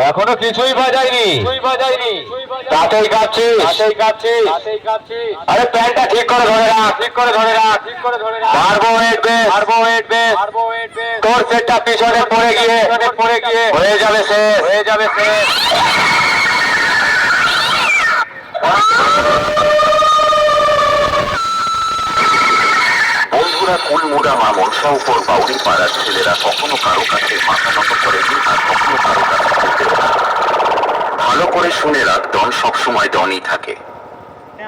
এখনও কিছুই বাজায়নি। তাতেই কাঁপছিস আরে প্যান্টটা ঠিক করে ধরে রাখ। ঠিক করে ধরে রাখ। ঠিক করে ধরে রাখ। মারবো ওয়েট বেস মারবো ওয়েট বেস মারবো ওয়েট বেস তোর সেটটা পিছনে পড়ে গিয়ে। পিছনে পড়ে গিয়ে। হয়ে যাবে সে। হয়ে যাবে সে। বন্ধুরা কুলমুড়া মা মনসা উপর বাউরি পাড়ার ছেলেরা কখনো কারও কাছে মাথা নত করেনি আর করে শুনে রাখ, ডন সবসময় ডনই থাকে।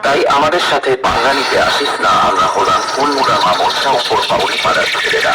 তাই আমাদের সাথে বাঙালিতে আসিস না, আমরা হলাম ফুলমুড়া মা মনসা উপর পাউরি পাড়ার ছেলেরা।